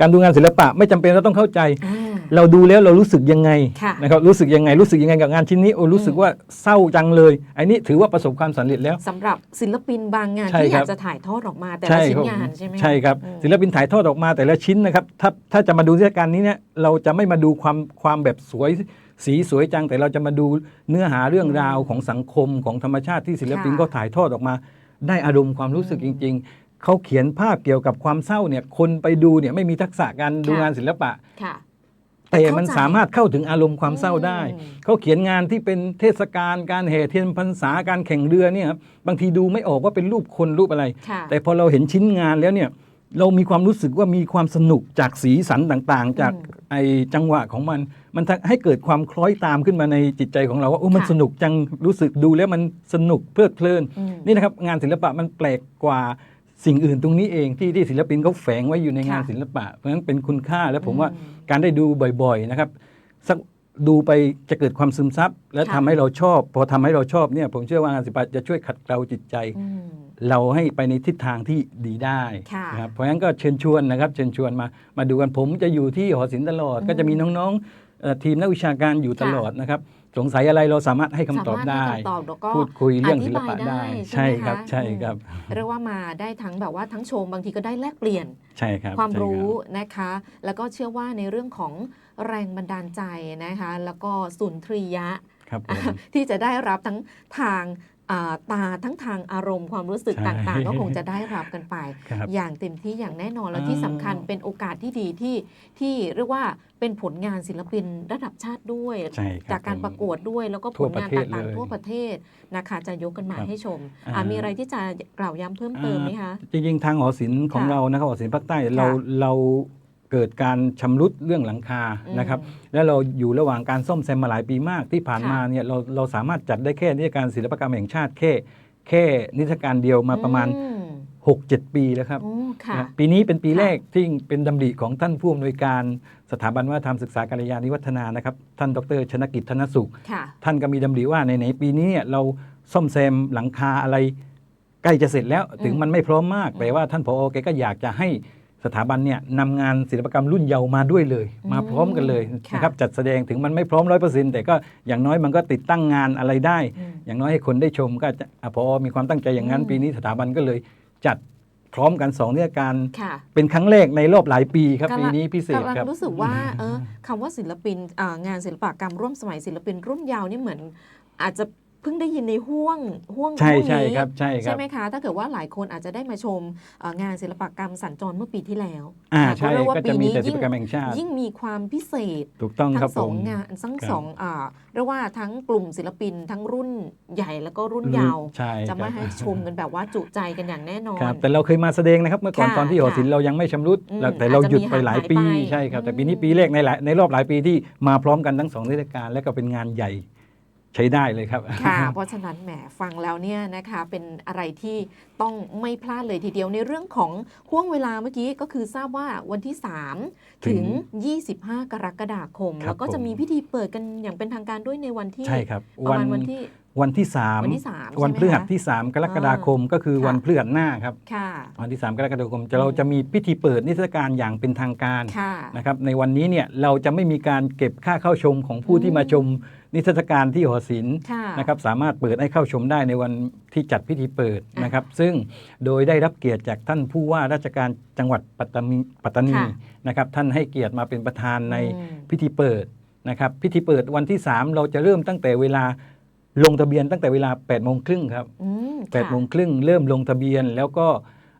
Speaker 4: การดูงานศิลปะไม่จำเป็นเราต้องเข้าใจ
Speaker 2: อ่า
Speaker 4: เราดูแล้วเรารู้สึกยังไง
Speaker 2: ค่ะ
Speaker 4: นะครับรู้สึกยังไงรู้สึกยังไงกับงานชิ้นนี้โอ้รู้สึก
Speaker 2: อืม
Speaker 4: ว่าเศร้าจังเลยอันนี้ถือว่าประสบความสำเร็จแล้ว
Speaker 2: สำหรับศิลปินบางงาน
Speaker 4: ใช่
Speaker 2: ที่อ
Speaker 4: ครั
Speaker 2: ยา
Speaker 4: บ
Speaker 2: กจะถ่ายทอดออกมาแต่
Speaker 4: ใช่
Speaker 2: ละชิ้น
Speaker 4: ครับ
Speaker 2: งานใช่ไหมะ
Speaker 4: ใช่ครับ
Speaker 2: อืม
Speaker 4: ศิลปินถ่ายทอดออกมาแต่ละชิ้นนะครับถ้าถ้าจะมาดูเทศกาลนี้เนี่ยเราจะไม่มาดูความความแบบสวยสีสวยจังแต่เราจะมาดูเนื้อหาเรื่องราวของสังคมของธรรมชาติที่ศิลปิน
Speaker 2: ค่ะ
Speaker 4: ก็ถ่ายทอดออกมา ได้อารมณ์ความรู้สึกจริง ๆ เขาเขียนภาพเกี่ยวกับความเศร้าเนี่ยคนไปดูเนี่ยไม่มีทักษะการดูงานศิลปะ
Speaker 2: ค่ะ
Speaker 4: แต่มัน
Speaker 2: เข้าใจ
Speaker 4: สามารถเข้าถึงอารมณ์ความเศร้าได้
Speaker 2: อืม
Speaker 4: เขาเขียนงานที่เป็นเทศกาลการแห่เทียนพรรษาการแข่งเรือเนี่ยครับบางทีดูไม่ออกว่าเป็นรูปคนรูปอะไร
Speaker 2: ค่ะ
Speaker 4: แต่พอเราเห็นชิ้นงานแล้วเนี่ยเรามีความรู้สึกว่ามีความสนุกจากสีสันต่างๆ จาก
Speaker 2: อืม
Speaker 4: ไอจังหวะของมัน มันทำให้เกิดความคล้อยตามขึ้นมาในจิตใจของเราว่าโอ้มัน
Speaker 2: ค่ะ
Speaker 4: สนุกจังรู้สึกดูแล้วมันสนุกเพลิดเพลิน
Speaker 2: อืม
Speaker 4: นี่นะครับงานศิลปะมันแปลกกว่า สิ่งอื่นตรงนี้เองที่ที่ศิลปินเขาแฝงไว้อยู่ในงาน
Speaker 2: ค่ะ
Speaker 4: ศิลปะ เพราะฉะนั้นเป็นคุณค่าและผมว่า
Speaker 2: อืม
Speaker 4: การได้ดูบ่อยๆนะครับสักดูไปจะเกิดความซึมซับและ
Speaker 2: ค่ะ
Speaker 4: ทำให้เราชอบ พอทำให้เราชอบเนี่ยผมเชื่อว่างานศิลปะจะช่วยขัดเกลาจิตใจ
Speaker 2: อืม
Speaker 4: เราให้ไปในทิศทางที่ดีได้
Speaker 2: ค่ะ
Speaker 4: นะครับเพราะฉะนั้นก็เชิญชวนนะครับ เชิญชวนมามาดูกันผมจะอยู่ที่หอศิลป์ตลอด
Speaker 2: อืม
Speaker 4: ก็จะมีน้องๆเอ่อทีมนักวิชาการอยู่ตลอดนะครับ สงสัยอะไรเราสามารถให้คำตอบ
Speaker 2: สามารถ
Speaker 4: ได้
Speaker 2: ให้คำตอบแล้วก็
Speaker 4: พูดคุยเรื่องศิลปะ
Speaker 2: อธิบายได้
Speaker 4: ได้
Speaker 2: ใช่
Speaker 4: ใช่
Speaker 2: ไหม
Speaker 4: ครับ
Speaker 2: คะ
Speaker 4: ใช่ครับ
Speaker 2: เรียกว่ามาได้ทั้งแบบว่าทั้งชมบางทีก็ได้แลกเปลี่ยน
Speaker 4: ใช่ครับ
Speaker 2: ความ
Speaker 4: ใช่บ
Speaker 2: รู้นะคะ แล้วก็เชื่อว่าในเรื่องของแรงบันดาลใจนะคะ แล้วก็สุนทรียะ
Speaker 4: ครับผม
Speaker 2: ที่จะได้รับทั้งทางอ่า ตาทั้งทางอารมณ์ความรู้สึก
Speaker 4: ใช่
Speaker 2: ต่างๆ ก็คงจะได้รับกันไป
Speaker 4: ครับ
Speaker 2: อย่างเต็มที่อย่างแน่นอนแล้ว
Speaker 4: อ่า
Speaker 2: ที่สำคัญเป็นโอกาสที่ดีที่ที่เรียกว่าเป็นผลงานศิลปินระดับชาติด้วย
Speaker 4: ใช่ครับ
Speaker 2: จากการ
Speaker 4: ผม
Speaker 2: ประกวดด้วยแล้วก็ผ
Speaker 4: ทั่ว
Speaker 2: ล
Speaker 4: ประ
Speaker 2: งาน
Speaker 4: เทศ
Speaker 2: ต่าง
Speaker 4: เลย
Speaker 2: ๆทั่วประเทศนะคะจะยกกันมา
Speaker 4: ครับ
Speaker 2: ให้ชม
Speaker 4: อ่า
Speaker 2: อ่ามีอะไรที่จะกล่าวย้ำเพิ่มเติมไหมคะ
Speaker 4: จริงๆ ทางหอศิลป์ของ
Speaker 2: ค่ะ
Speaker 4: เรานะครับหอศิลป์ภาคใต้
Speaker 2: ค่ะ
Speaker 4: เราเรา เกิดการชำรุดเรื่องหลังคา
Speaker 2: อืม
Speaker 4: นะครับแล้วเราอยู่ระหว่างการซ่อมแซมมาหลายปีมากที่ผ่าน
Speaker 2: ค่ะ
Speaker 4: มาเนี่ยเราเราสามารถจัดได้แค่นิทรรศการศิลปกรรมแห่งชาติแค่ แค่นิทรรศการเดียวมาประมาณ
Speaker 2: อืม
Speaker 4: 6-7 ปีแล้วครับ
Speaker 2: โอ้ค่ะ
Speaker 4: นะปีนี้เป็นปี
Speaker 2: ค่ะ
Speaker 4: แรกที่เป็นดำริของท่านผู้อำนวยการสถาบันวัฒนธรรมศึกษาการยานิวัฒนานะครับ ท่านดรชนกิจธนสุข
Speaker 2: ค่ะ
Speaker 4: ท่านก็มีดำริว่าในๆปีนี้เนี่ยเราซ่อมแซมหลังคาอะไรใกล้จะเสร็จแล้วถึงมันไม่พร้อมมาก
Speaker 2: อืม
Speaker 4: แต่ว่าท่านผอแกก็อยากจะให้ สถาบันเนี่ยนำงานศิลปกรรมรุ่นเยาว์มาด้วยเลย
Speaker 2: อืม
Speaker 4: มาพร้อมกันเลย
Speaker 2: ค่ะ
Speaker 4: นะครับจัดแสดงถึงมันไม่พร้อมร้อยเปอร์เซ็นต์แต่ก็อย่างน้อยมันก็ติดตั้งงานอะไรได้
Speaker 2: อืม
Speaker 4: อย่างน้อยให้คนได้ชมก็จะอะพอมีความตั้งใจอย่างนั้น
Speaker 2: อืม
Speaker 4: ปีนี้สถาบันก็เลยจัดพร้อมกันสองเรื่องการ
Speaker 2: ค่ะ
Speaker 4: เป็นครั้งแรกในรอบหลายปีครับ
Speaker 2: กำลัง
Speaker 4: ปีนี้พิเศษ
Speaker 2: กำลัง
Speaker 4: ครับ
Speaker 2: รู้สึกว่าเออคำว่าศิลปินอ่างานศิลปกรรมร่วมสมัยศิลปินรุ่นยาวนี่เหมือนอาจจะเพิ่งได้ยินในห่วงห่วง
Speaker 4: ใช่
Speaker 2: ห่วง
Speaker 4: ใช่
Speaker 2: นี้
Speaker 4: ครับใช่ค
Speaker 2: ใช่
Speaker 4: รับ
Speaker 2: ไหมคะ ถ้าเกิดว่าหลายคนอาจจะได้มาชมเอ่องานศิลปกรรมสัญจรเมื่อปีที่แล้ว
Speaker 4: อ่า
Speaker 2: ค่ะ
Speaker 4: ใช่
Speaker 2: เพราะว่า
Speaker 4: ก็
Speaker 2: ปี
Speaker 4: จะมี
Speaker 2: นี้
Speaker 4: แต่ศิ
Speaker 2: ยิ่
Speaker 4: ล
Speaker 2: ง
Speaker 4: ปกรรมแห่งชาติ
Speaker 2: ยิ่งมีความพิเศษ
Speaker 4: ถูกต้องครั
Speaker 2: ทั้
Speaker 4: บ
Speaker 2: ง
Speaker 4: ผ
Speaker 2: สอง
Speaker 4: ม
Speaker 2: งานทั้ง
Speaker 4: ครับ
Speaker 2: สองอ่าเรียกว่าทั้งกลุ่มศิลปินทั้งรุ่นใหญ่แล้วก็รุ่นยาว
Speaker 4: ใช่
Speaker 2: จะมา
Speaker 4: ครับ
Speaker 2: ให้ชมกันแบบว่าจุใจกันอย่างแน่นอน
Speaker 4: ครับแต่เราเคยมาแสดงนะครับเมื่อก่อน
Speaker 2: ค่ะ
Speaker 4: ตอนที่หอศิลป์เรายังไม่ชำรุด
Speaker 2: อืม
Speaker 4: แล้วแต่เราหยุดไปหลายปี
Speaker 2: อาจจะมีห่างหายไป
Speaker 4: ใช่ครับแต่
Speaker 2: อืม
Speaker 4: ปีนี้ปีแรกในหลายในรอบหลายปีที่มาพร้อมกันทั้งสองเทศกาลและก็เป็นงานใหญ่ ใช้ได้เลยครับ
Speaker 2: ค่ะ เพราะฉะนั้นแหมฟังแล้วเนี่ยนะคะเป็นอะไรที่ต้องไม่พลาดเลยทีเดียวในเรื่องของห่วงเวลาเมื่อกี้ก็คือทราบว่าวันที่ 3 ถึง 25 กรกฎาคม
Speaker 4: ครับ
Speaker 2: แล้วก็จะ
Speaker 4: ผม
Speaker 2: มีพิธีเปิดกันอย่างเป็นทางการด้วยในวันที่
Speaker 4: ใช่ครับ
Speaker 2: ประมาณวันที่
Speaker 4: วันที่สาม
Speaker 2: วันที่สาม
Speaker 4: วัน
Speaker 2: ใช่ไหม
Speaker 4: พฤหัส
Speaker 2: คะ
Speaker 4: ที่ 3 กรกฎาคมก็คือ
Speaker 2: ค่ะ
Speaker 4: วันพฤหัสหน้าครับ
Speaker 2: ค่ะ
Speaker 4: วันที่ 3 กรกฎาคมจะเราจะมีพิธีเปิดนิทรรศการอย่างเป็นทางการ
Speaker 2: ค่ะ
Speaker 4: นะครับในวันนี้เนี่ยเราจะไม่มีการเก็บค่าเข้าชมของผู้
Speaker 2: อืม
Speaker 4: ที่มาชม นิทรรศการที่หอศิลป์
Speaker 2: ค่ะ
Speaker 4: นะครับสามารถเปิดให้เข้าชมได้ในวันที่จัดพิธีเปิด
Speaker 2: อะ
Speaker 4: นะครับ ซึ่งโดยได้รับเกียรติจากท่านผู้ว่าราชการจังหวัดปัตตานีปัตตานี
Speaker 2: ค่ะ
Speaker 4: นะครับท่านให้เกียรติมาเป็นประธานใน
Speaker 2: อืม
Speaker 4: พิธีเปิดนะครับพิธีเปิดวันที่ 3 เราจะเริ่มตั้งแต่เวลาลงทะเบียนตั้งแต่เวลา8โมงครึ่งครับ
Speaker 2: อืม
Speaker 4: 8
Speaker 2: ค่ะ
Speaker 4: โมงครึ่งเริ่มลงทะเบียนแล้วก็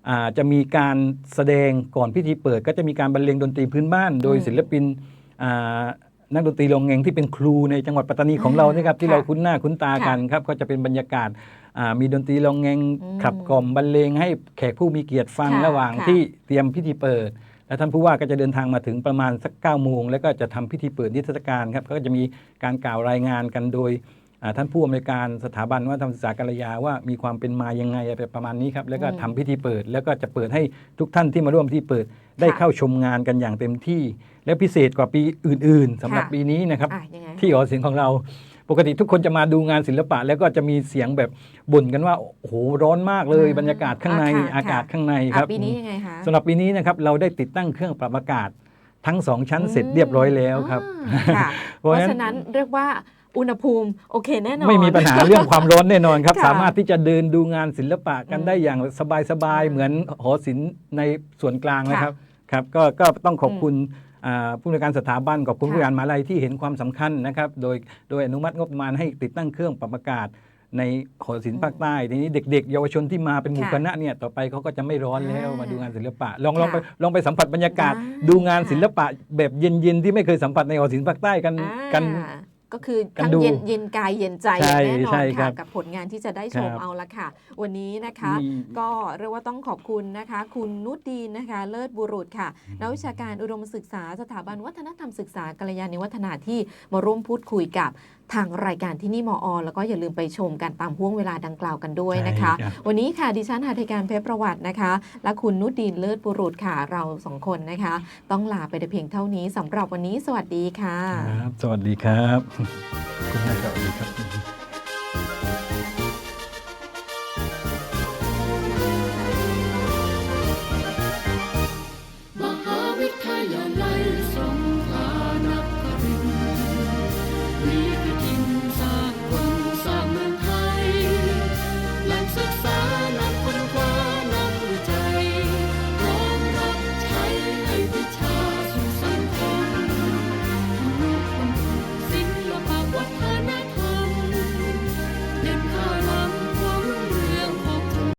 Speaker 4: อ่าจะมีการแสดงก่อนพิธีเปิด ก็จะมีการบรรเลงดนตรีพื้นบ้าน โดย
Speaker 2: อืม
Speaker 4: ศิลปินอ่า นักดนตรีลงเงงที่เป็นครูในจังหวัดปัตตานีของเรานะครับที่
Speaker 2: ค่ะ
Speaker 4: เราคุ้นหน้าคุ้นตา
Speaker 2: ค่ะ
Speaker 4: กันครับก็จะเป็นบรรยากาศอ่ามีดนตรีลงเงง
Speaker 2: อืม
Speaker 4: ขับกล่อมบรรเลงให้แขกผู้มีเกียรติฟัง
Speaker 2: ค่ะ
Speaker 4: ระหว่าง
Speaker 2: ค่ะ
Speaker 4: ที่เตรียมพิธีเปิด และท่านผู้ว่าก็จะเดินทางมาถึงประมาณสัก9ก้าโมงแล้วก็จะทำพิธีเปิดนิทรรศการครับก็จะมีการกล่าวรายงานกันโดยอ่าท่านผู้อำนวยการสถาบันวัฒนธรรมศึกษากัลยาว่ามีความเป็นมายังไงอะไรประมาณนี้ครับแล้วก็
Speaker 2: อืม
Speaker 4: ทำพิธีเปิด แล้วก็จะเปิดให้ทุกท่านที่มาร่วมพิธีเปิดได้
Speaker 2: ค่ะ
Speaker 4: เข้าชมงานกันอย่างเต็มที่ และพิเศษกว่าปีอื่น ๆสำหรับ
Speaker 2: ค่ะ
Speaker 4: ปีนี้นะครับ
Speaker 2: อะยังไง
Speaker 4: ที่หอศิลป์ของเราปกติทุกคนจะมาดูงานศิลปะ แล้วก็จะมีเสียงแบบบ่นกันว่าโอ้โหร้อนมากเลย
Speaker 2: อืม
Speaker 4: บรรยากาศข้างใน
Speaker 2: อะค่ะ
Speaker 4: อากาศ
Speaker 2: ค่ะ
Speaker 4: ข้างใน
Speaker 2: อะ
Speaker 4: ครับ
Speaker 2: ปีนี้ยังไงคะ
Speaker 4: สำหรับปีนี้นะครับเราได้ติดตั้งเครื่องปรับอากาศทั้งสองชั้นเสร็จเรียบร้อยแล้วครับ
Speaker 2: อ่าค่ะ
Speaker 4: เพ
Speaker 2: เพ
Speaker 4: ราะ
Speaker 2: ราะ
Speaker 4: ฉะนั้น
Speaker 2: ฉะนั้นเรียกว่าอุณหภูมิโอเคแน่นอน
Speaker 4: ไม่มีปัญหาเรื่องความร้อนแน่นอนครับ
Speaker 2: ค่ะ
Speaker 4: สามารถที่จะเดินดูงานศิลปะกัน
Speaker 2: อืม
Speaker 4: ได้อย่างสบาย
Speaker 2: อืม
Speaker 4: ๆเหมือนหอศิลป์ในส่วนกลาง
Speaker 2: ค่ะ
Speaker 4: นะครับครับก็ก็ต้องขอบคุณอ่า ผู้ในวยการสถาบันขอบคุณ
Speaker 2: ค่ะ
Speaker 4: ผู้การมหาลัยที่เห็นความสำคัญนะครับ โดยโดยอนุมัติงบประมาณให้ติดตั้งเครื่องปรับอากาศในหอศิลป์ภาคใต้ทีนี้เด็ก ๆ เยาวชนที่มาเป็นหมู่
Speaker 2: ค่ะ
Speaker 4: คณะเนี่ยต่อไปเขาก็จะไม่ร้อนแล้ว
Speaker 2: อ่าม
Speaker 4: มาดูงานศิลปะ ลองลองไป
Speaker 2: ค่ะ
Speaker 4: ลองไปสัมผัสบรรยากาศ
Speaker 2: ได้
Speaker 4: ดูงาน
Speaker 2: ค่ะ
Speaker 4: ศิลปะแบบเย็นๆที่ไม่เคยสัมผัสในหอศิลป์ภาคใต้กัน
Speaker 2: อ่า
Speaker 4: กัน
Speaker 2: ก็คือ
Speaker 4: กัน
Speaker 2: ทั้ง
Speaker 4: ดู
Speaker 2: เย็นเย็นกายเย็นใจ
Speaker 4: ใช่
Speaker 2: อย่างแน่นอ
Speaker 4: ใช่
Speaker 2: น
Speaker 4: ครั
Speaker 2: ค่ะ
Speaker 4: บ
Speaker 2: กับผลงานที่จะได้ชม
Speaker 4: ครับ
Speaker 2: เอาละค่ะ วันนี้นะคะ
Speaker 4: มี
Speaker 2: ก็เรียกว่าต้องขอบคุณนะคะ คุณนุชดีนนะคะ เลิศบุรุษค่ะนักวิชาการอุดมศึกษาสถาบันวัฒนธรรมศึกษากัลยาณิวัฒนาที่มาร่วมพูดคุยกับ ทางรายการที่นี่มอ แล้วก็อย่าลืมไปชมกันตามห่วงเวลาดังกล่าวกันด้วยนะคะ
Speaker 4: ใช่ครับ
Speaker 2: วันนี้ค่ะดิฉันหาไทยการเพชรประวัตินะคะ และคุณนุชดีนเลิศบุรุษค่ะเราสองคนนะคะ ต้องลาไปแต่เพียงเท่านี้สำหรับวันนี้ สวัสดีค่ะ
Speaker 4: ครับ สวัสดีครับขอบคุณมากครับสวัสดีครับ